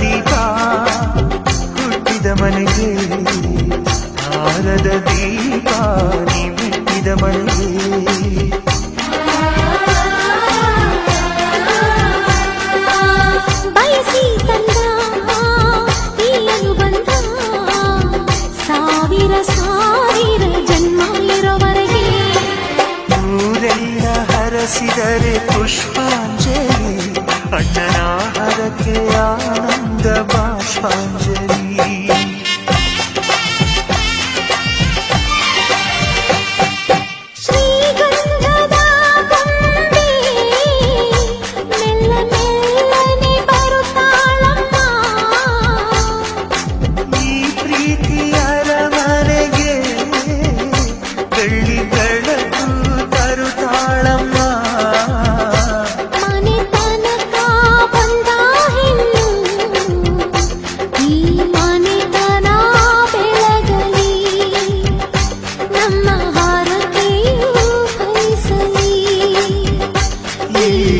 ದೀಪ ಹುಟ್ಟಿದ ಮನೆಗೆ ಆರದ ದೀಪ ನೀ ಮೆಟ್ಟಿದ ಮನೆಗೆ. ಬಯಸಿ ತಂದ ಅನುಬಂಧ ಸಾವಿರ ಸಾವಿರ ಜನ್ಮ ಇರೋವರೆಗೆ ಊರೆಲ್ಲ ಹರಸಿದರೆ ಪುಷ್ಪ നിനക്ക് ആനന്ദ ഭാഷാഞ്ജലി വെള്ളി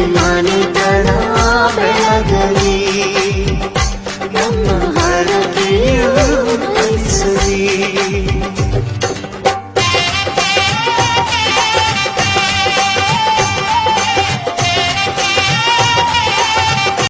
મને તણાવે ગલી